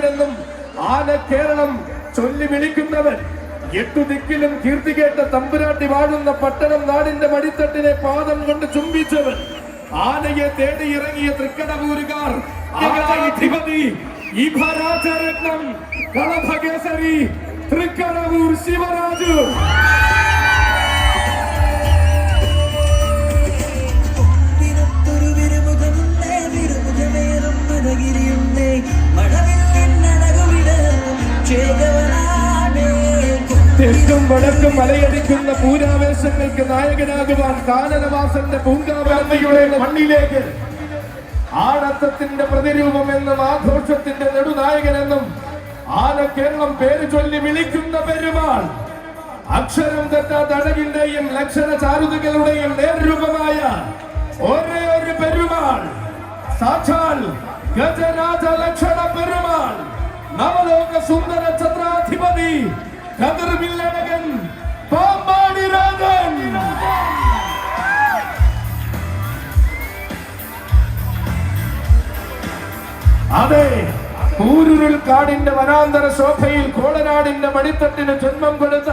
നായകനെന്നും ആന കേരളം ചൊല്ലി വിളിക്കുന്നവൻ. എട്ടു ദിക്കിലും കീർത്തി കേട്ട തമ്പുരാട്ടി വാഴുന്ന പട്ടണം നാടിന്റെ മടിത്തട്ടിനെ പാദം കൊണ്ട് ചുംബിച്ചവൻ. ആനയെ തേടി ഇറങ്ങിയ തൃക്കടകൂരുകാർ ശിവരാജു. തെക്കും വടക്കും മലയടിക്കുന്ന പൂരാവേശങ്ങൾക്ക് നായകനാകുവാൻ കാനനവാസന്റെ പൂങ്കാവലയുടെ മണ്ണിലേക്ക് ആടത്തത്തിന്റെ പ്രതിരൂപം എന്നും ആഘോഷത്തിന്റെ നെടുനായകനെന്നും ആന കേരളം പേര് ചൊല്ലി വിളിക്കുന്ന പെരുമാൾ. അക്ഷരം തെറ്റാത്ത അഴകിന്റെയും ലക്ഷണ ചാരുതകളുടെയും നേർരൂപമായ ഒരേ ഒരു പെരുമാൾ. സാക്ഷാൽ ഗജരാജ ലക്ഷണ പെരുമാൾ. നവലോക സുന്ദര ഛത്രാധിപതി കതിർവില്ലഴകൻ പാമ്പാടി രാജൻ. അതെ ഊരുരുൾ കാടിന്റെ വനാന്തര ശോഭയിൽ കോളനാടിന്റെ മടിത്തട്ടിന് ജന്മം കൊടുത്ത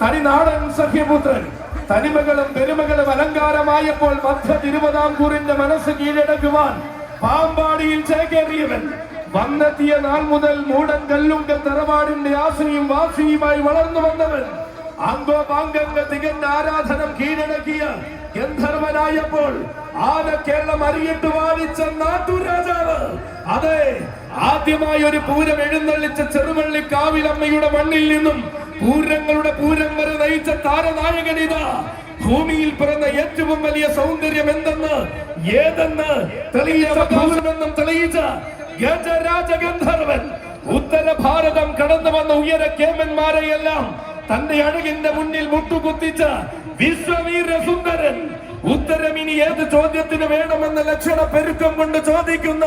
തനിനാടൻ സഖ്യപുത്രൻ തനിമകളും പെരുമകളും അലങ്കാരമായപ്പോൾ മധ്യ തിരുവിതാംകൂറിന്റെ മനസ്സ് കീഴടക്കുവാൻ പാമ്പാടിയിൽ ചേക്കേറിയവൻ. വന്നെത്തിയ നാൾ മുതൽ മൂടൻ കല്ലുങ്കൽ തറവാടിന്റെ ആശ്രയം വാസിയുമായി വളർന്നു വന്നവൻ അംഗോപാംഗങ്ങ തികഞ്ഞ ആരാധനം കീഴടക്കിയ ഗന്ധർവനായപ്പോൾ ആന കേരളം അറിയിട്ട് വാണിച്ച നാട്ടുരാജാവ്. അതെ ആദ്യമായി ഒരു പൂരം എഴുന്നള്ളിച്ച ചെറുവള്ളി കാവിലമ്മയുടെ മണ്ണിൽ നിന്നും പൂരങ്ങളുടെ പൂരം വരെ നയിച്ച താരനായകനിതാ ഭൂമിയിൽ പിറന്ന ഏറ്റവും വലിയ സൗന്ദര്യം എന്തെന്ന്? ഏതെന്ന്? തെളിയിച്ച തെളിയിച്ച ഗജരാജഗന്ധർവൻ ഉത്തര ഭാരതം കടന്നു വന്ന ഉയര കേമന്മാരെയെല്ലാം തന്റെ അഴകിന്റെ മുന്നിൽ മുട്ടുകുത്തിച്ച വിശ്വവീര സുന്ദരൻ ഉത്തരം ഇനി ഏത് ചോദ്യത്തിന് വേണമെന്ന ലക്ഷണ പെരുക്കം കൊണ്ട് ചോദിക്കുന്ന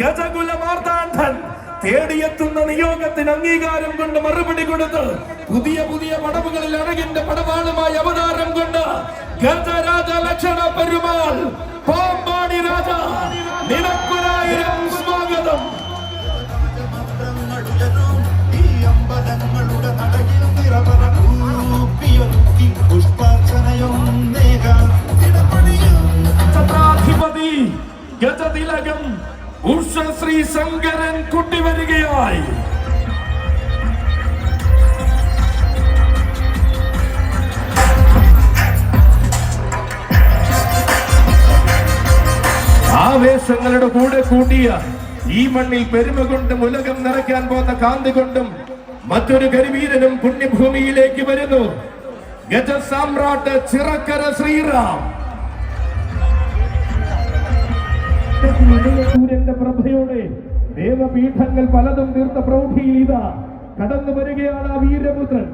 ഗജകുല മാർത്താണ്ഡൻ തേടിയെത്തുന്ന നിയോഗത്തിന് അംഗീകാരം കൊണ്ട് മറുപടി കൊടുത്ത് പുതിയ പുതിയ പടവുകളിൽ അഴകിന്റെ പടവാളുമായി അവതാരം കൊണ്ട് ഗജരാജ ലക്ഷണ പെരുമാൾ പാമ്പാടി ഗജതിലകം ഉഷശ്രീ ശങ്കരൻ കുട്ടി വരികയായി. ആവേശങ്ങളുടെ കൂടെ കൂട്ടിയ ഈ മണ്ണിൽ പെരുമ കൊണ്ടും ഉലകം നിറയ്ക്കാൻ പോകുന്ന കാന്തി കൊണ്ടും മറ്റൊരു കരിവീരനും പുണ്യഭൂമിയിലേക്ക് വരുന്നു. ഗജസാമ്രാട്ട് ചിറക്കര ശ്രീറാം. സൂര്യന്റെ ദേവപീഠങ്ങൾ പലതും തീർത്ത പ്രൗഢിയിൽ ഇതാ. കടന്നു വരികയാണ് ആ വീരപുത്രൻ.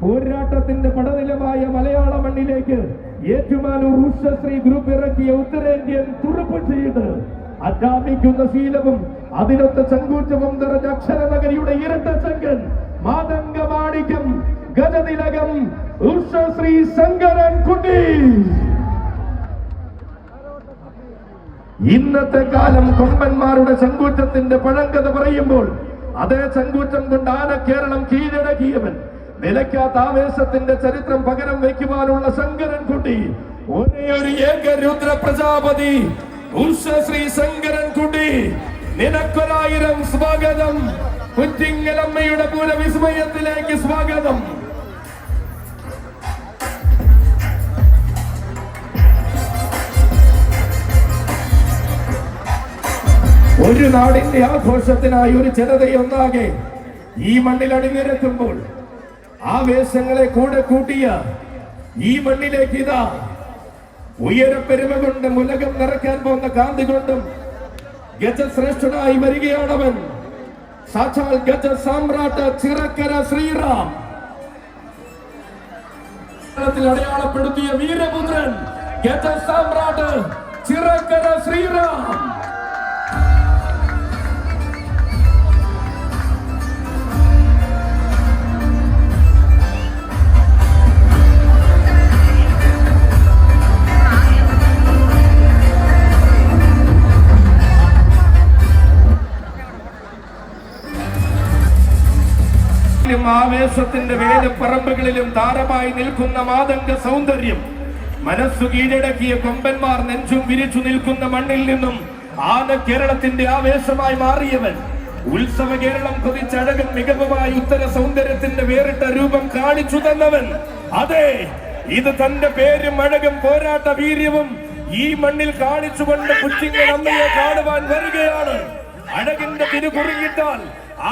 പോരാട്ടത്തിന്റെ പടനിലമായ മലയാള മണ്ണിലേക്ക് ഏറ്റുമാനൂർ ഉഷശ്രീ ഗ്രൂപ്പ് ഇറക്കിയ ഉത്തരേന്ത്യൻ തുറപ്പ് ചെയ്ത് അധ്യാപിക്കുന്ന ശീലവും അതിനൊത്ത ചങ്കൂറ്റവും നിറഞ്ഞ അക്ഷരനഗരിയുടെ ഇരട്ട ചങ്കൻ. മാതംഗമാണിക്യം ഗജതിലകം ഉഷശ്രീ ശങ്കരൻ കുട്ടി ഇന്നത്തെ കാലം കൊമ്പന്മാരുടെ ചങ്കൂറ്റത്തിന്റെ പഴങ്കഥ പറയുമ്പോൾ അതേ ചങ്കൂറ്റം കൊണ്ട് ആന കേരളം കീഴടക്കിയവൻ. നിലയ്ക്കാത്ത ആവേശത്തിന്റെ ചരിത്രം പകരം വയ്ക്കുവാനുള്ള ശങ്കരൻ കുട്ടി. ഒരേ ഒരു ഏകരുദ്ര പ്രജാപതി ശ്രീ ശങ്കരൻ കുട്ടി. നിനക്കൊരായിരം സ്വാഗതം. കുറ്റിങ്ങലമ്മയുടെ പൂരവിസ്മയത്തിലേക്ക് സ്വാഗതം. ഒരു നാടിന്റെ ആഘോഷത്തിനായി ഒരു ജനതയൊന്നാകെ ഈ മണ്ണിൽ അണിനിരത്തുമ്പോൾ ആവേശങ്ങളെ കൂടെ കൂട്ടിയ ഈ മണ്ണിലേക്ക് ഇതാ ഉയരപ്പെരുമ കൊണ്ടും ഉലകം നിറയ്ക്കാൻ പോകുന്ന കാന്തി കൊണ്ടും ഗജശ്രേഷ്ഠനായി വരികയാണവൻ. സാക്ഷാൽ ഗജ സാമ്രാട്ട് ചിറക്കര ശ്രീറാം. അടയാളപ്പെടുത്തിയ വീരപുത്രൻ ഗജ സാമ്രാട്ട് ചിറക്കര ശ്രീറാം. ആവേശത്തിന്റെ വേലപ്പറമ്പുകളിലും താരമായി നിൽക്കുന്ന മാതംഗ സൗന്ദര്യം. മനസ്സു കീഴടക്കിയ കൊമ്പന്മാർ നെഞ്ചും വിരിച്ചു നിൽക്കുന്ന മണ്ണിൽ നിന്നും ആന കേരളത്തിന്റെ ആവേശമായി മാറിയവൻ. ഉത്സവ കേരളം കൊതിച്ചഴകൻ മികവുമായി ഉത്തര സൗന്ദര്യത്തിന്റെ വേറിട്ട രൂപം കാണിച്ചു തന്നവൻ. അതെ ഇത് തന്റെ പേരും അഴകും പോരാട്ട വീര്യവും ഈ മണ്ണിൽ കാണിച്ചുകൊണ്ട് കുറ്റിങ്ങൾ അമ്മയെ കാണുവാൻ വരികയാണ്. അഴകിന്റെ തിരുകുറിയിട്ടാൽ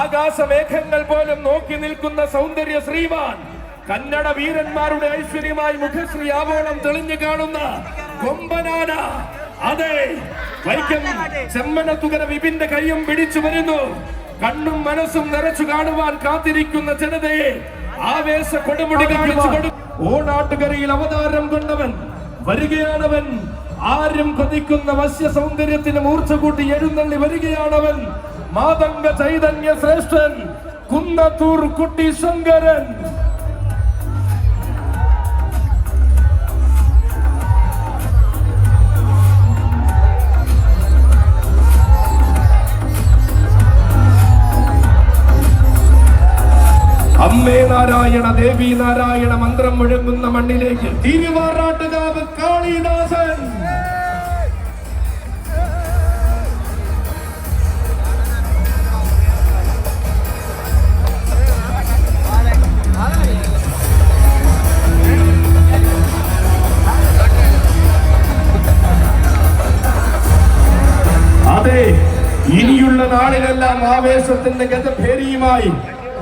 ആകാശമേഘങ്ങൾ പോലും നോക്കി നിൽക്കുന്ന സൗന്ദര്യ ശ്രീമാൻ കന്നഡ വീരന്മാരുടെ ഐശ്വര്യമായി മുഖശ്രീ ആവോളം തെളിഞ്ഞു കാണുന്ന കൊമ്പനാന. അതെ വൈക്കം ചെമ്മനത്തുകര വിപിന്റെ കൈയും പിടിച്ചു വരുന്നു. കണ്ണും മനസ്സും നിറച്ചു കാണുവാൻ കാത്തിരിക്കുന്ന ജനതയെ ആവേശ കൊടുമുടി കാണിച്ചു കൊടു ഓണാട്ടുകരയിൽ അവതാരം കൊണ്ടവൻ വരികയാണവൻ. ആരും കൊതിക്കുന്ന വശ്യ സൗന്ദര്യത്തിന് മൂർച്ച കൂട്ടി എഴുന്നള്ളി വരികയാണവൻ. മാതംഗ ചൈതന്യ ശ്രേഷ്ഠൻ കുന്നത്തൂർ കുട്ടി ശങ്കരൻ. അമ്മേ നാരായണ ദേവി നാരായണ മന്ത്രം മുഴങ്ങുന്ന മണ്ണിലേക്ക് തിരുവാറാട്ടുകാവ് കാളിദാസൻ. ആവേശത്തിന്റെ ഗതഭേരിയുമായി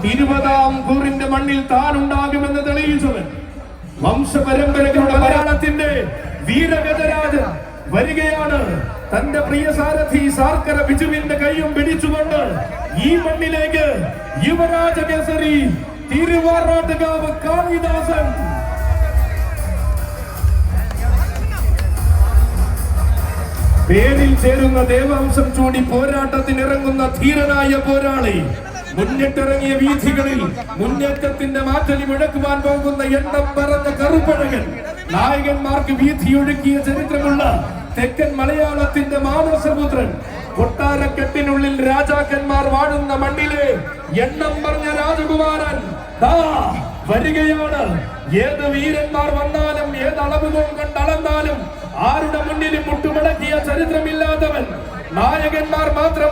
തിരുവതാംകൂറിന്റെ മണ്ണിൽ താനുണ്ടാകുമെന്ന് തെളിയിച്ചവൻ. വംശപരമ്പരകളുടെ മലയാളത്തിന്റെ വീരഗതരാജൻ വരികയാണ്. തന്റെ പ്രിയ സാരഥി സാർക്കര ബിജുവിന്റെ കൈയും പിടിച്ചുകൊണ്ട് ഈ മണ്ണിലേക്ക് യുവരാജ കേസരി തിരുവാറാട്ടുകാവ് കാളിദാസൻ പേരിൽ ചേരുന്ന ദേവാംശം ചൂടി പോരാട്ടത്തിനിറങ്ങുന്ന ധീരനായ പോരാളി. മുന്നിട്ടിറങ്ങിയ വീഥികളിൽ മുന്നേറ്റത്തിന്റെ മാറ്റലി മുഴക്കുവാൻ പോകുന്ന എണ്ണം പറഞ്ഞ കറുപ്പഴകൻ നായകന്മാർക്ക് വീഥിയൊഴുക്കിയ ചരിത്രമുള്ള തെക്കൻ മലയാളത്തിന്റെ മാനസപുത്രൻ. കൊട്ടാരക്കെട്ടിനുള്ളിൽ രാജാക്കന്മാർ വാഴുന്ന മണ്ണിലെ എണ്ണം പറഞ്ഞ രാജകുമാരൻ. വരികയാണ്. ഏത് വീരന്മാർ വന്നാലും ഏത് അളവുകൾ കണ്ടളന്നാലും ആരുടെ മുന്നിലും മുട്ടുമടക്കിയ ചരിത്രമില്ലാത്തവൻ നായകന്മാർ മാത്രം